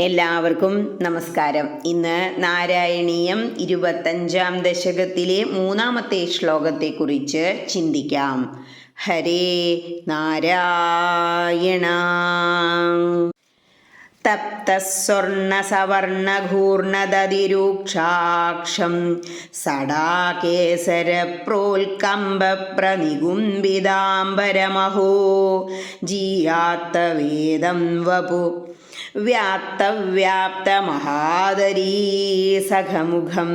എല്ലാവർക്കും നമസ്കാരം. ഇന്ന് നാരായണീയം ഇരുപത്തഞ്ചാം ദശകത്തിലെ മൂന്നാമത്തെ ശ്ലോകത്തെക്കുറിച്ച് ചിന്തിക്കാം. ഹരേ നാരായണ. തപ്തസ്വർണസവർണഘൂർണദതിരൂക്ഷാക്ഷം സടാകേസരപ്രോൽക്കമ്പപ്രനികുംബിതാംബരമഹോ ജീയാത്തവേദം വപു വ്യാപ്തവ്യാപ്തമഹാദരീ സഖമുഖം.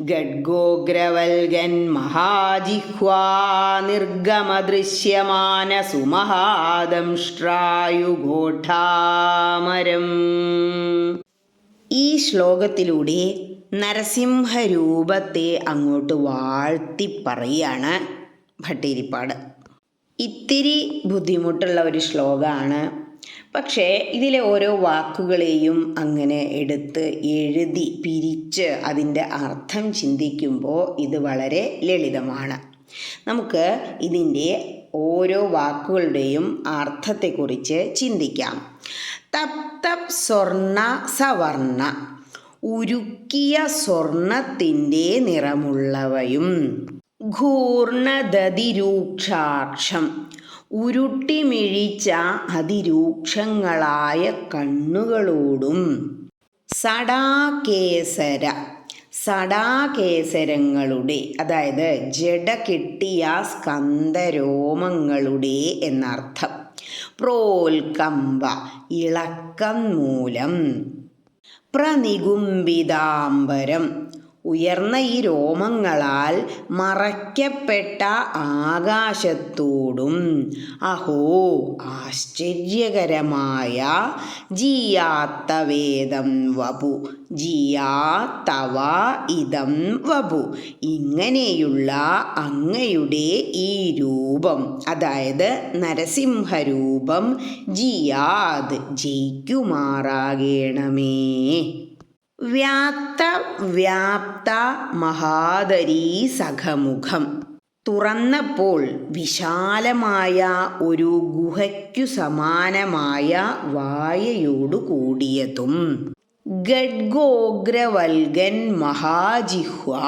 ഗഡ്ഗോഗ്രവൽഗൻ മഹാജിഹ്വാ നിർഗമദൃശ്യമാന സുമഹാദംഷ്ട്രായുഗോഠാമരം ഈ ശ്ലോകത്തിലൂടെ നരസിംഹരൂപത്തെ അങ്ങോട്ട് വാഴ്ത്തി പറയാണ് ഭട്ടേരിപ്പാട്. ഇത്തിരി ബുദ്ധിമുട്ടുള്ള ഒരു ശ്ലോകമാണ് പക്ഷേ ഇതിലെ ഓരോ വാക്കുകളെയും അങ്ങനെ എടുത്ത് എഴുതി പിരിച്ച് അതിന്റെ അർത്ഥം ചിന്തിക്കുമ്പോൾ ഇത് വളരെ ലളിതമാണ്. നമുക്ക് ഇതിന്റെ ഓരോ വാക്കുകളുടെയും അർത്ഥത്തെക്കുറിച്ച് ചിന്തിക്കാം. തപ് തപ് സ്വർണ സവർണ ഉരുക്കിയ സ്വർണത്തിന്റെ നിറമുള്ളവയും ഘൂർണദതിരൂക്ഷാക്ഷം. ഉരുട്ടിമിഴിച്ച അതിരൂക്ഷങ്ങളായ കണ്ണുകളോടും. സടാകേസര സടാകേസരങ്ങളുടെ അതായത് ജഡ കിട്ടിയ സ്കന്ദരോമങ്ങളുടെ എന്നർത്ഥം. പ്രോൽക്കമ്പ ഇളക്കം മൂലം പ്രനികുംബിതാംബരം ഉയർന്ന ഈ രോമങ്ങളാൽ മറയ്ക്കപ്പെട്ട ആകാശത്തോടും. അഹോ ആശ്ചര്യകരമായ ജിയാത്ത വേദം വപു. ജിയാത്തവ ഇതം വപു. ഇങ്ങനെയുള്ള അങ്ങയുടെ ഈ രൂപം അതായത് നരസിംഹരൂപം ജിയാത് ജയിക്കുമാറാകണമേ. വ്യാപ്ത വ്യാപ്ത മഹാദരീ സഖമുഖം. തുറന്നപ്പോൾ വിശാലമായ ഒരു ഗുഹയ്ക്കു സമാനമായ വായയോടു കൂടിയതും ഗഡ്ഗോഗ്രവൽഗൻ മഹാജിഹ്വ.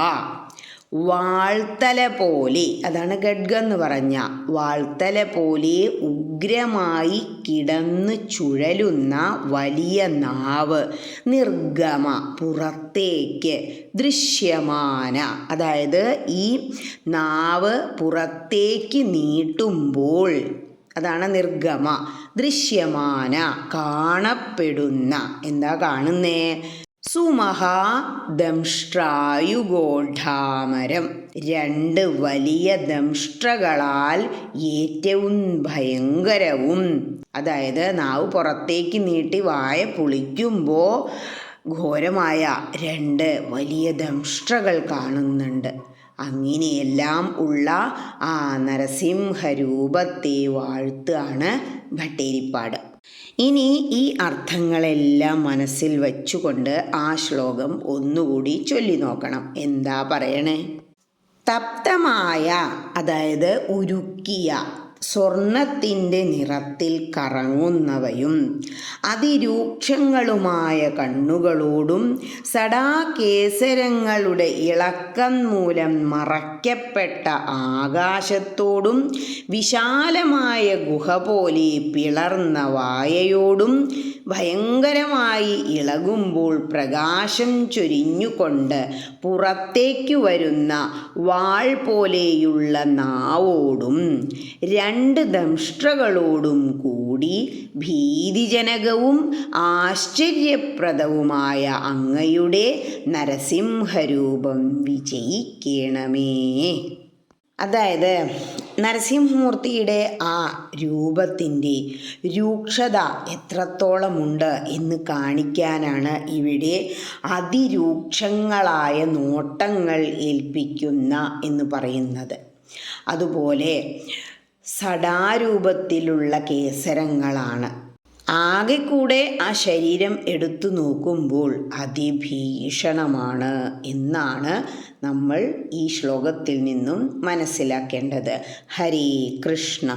വാൾത്തല പോലെ. അതാണ് ഗഡ്ഗ എന്ന് പറഞ്ഞ. വാൾത്തല പോലെ ഉഗ്രമായി കിടന്നു ചുഴലുന്ന വലിയ നാവ്. നിർഗമ പുറത്തേക്ക് ദൃശ്യമാന. അതായത് ഈ നാവ് പുറത്തേക്ക് നീട്ടുമ്പോൾ അതാണ് നിർഗമ ദൃശ്യമാന കാണപ്പെടുന്ന. എന്താ കാണുന്നേ? സുമഹാ ദംഷ്ട്രായുഗോഢാമരം രണ്ട് വലിയ ദംഷ്ട്രകളാൽ ഏറ്റവും ഭയങ്കരവും. അതായത് നാവ് പുറത്തേക്ക് നീട്ടി വായ പുളിക്കുമ്പോൾ ഘോരമായ രണ്ട് വലിയ ദംഷ്ട്രകൾ കാണുന്നുണ്ട്. അങ്ങനെയെല്ലാം ഉള്ള ആ നരസിംഹരൂപത്തെ വാഴ്ത്താണ് ഭട്ടേരിപ്പാട്. ഇനി ഈ അർത്ഥങ്ങളെല്ലാം മനസ്സിൽ വച്ചുകൊണ്ട് ആ ശ്ലോകം ഒന്നുകൂടി ചൊല്ലി നോക്കണം എന്താ പറയണേ? തപ്തമായ അതായത് ഉരുക്കിയ സ്വർണത്തിന്റെ നിറത്തിൽ കറങ്ങുന്നവയും അതിരൂക്ഷങ്ങളുമായ കണ്ണുകളോടും സടാകേസരങ്ങളുടെ ഇളക്കം മൂലം മറയ്ക്കപ്പെട്ട ആകാശത്തോടും വിശാലമായ ഗുഹ പോലെ പിളർന്ന വായയോടും ഭയങ്കരമായി ഇളകുമ്പോൾ പ്രകാശം ചൊരിഞ്ഞുകൊണ്ട് പുറത്തേക്കു വരുന്ന വാൾ പോലെയുള്ള നാവോടും രണ്ട് ദംഷ്ട്രകളോടും കൂടി ഭീതിജനകവും ആശ്ചര്യപ്രദവുമായ അങ്ങയുടെ നരസിംഹരൂപം വിജയിക്കണമേ. അതായത് നരസിംഹമൂർത്തിയുടെ ആ രൂപത്തിന്റെ രൂക്ഷത എത്രത്തോളമുണ്ട് എന്ന് കാണിക്കാനാണ് ഇവിടെ അതിരൂക്ഷങ്ങളായ നോട്ടങ്ങൾ ഏൽപ്പിക്കുന്ന എന്ന് പറയുന്നത്. അതുപോലെ സടാരൂപത്തിലുള്ള കേസരങ്ങളാണ്. ആകെ കൂടെ ആ ശരീരം എടുത്തു നോക്കുമ്പോൾ അതിഭീഷണമാണ് എന്നാണ് നമ്മൾ ഈ ശ്ലോകത്തിൽ നിന്നും മനസ്സിലാക്കേണ്ടത്. ഹരേ കൃഷ്ണ.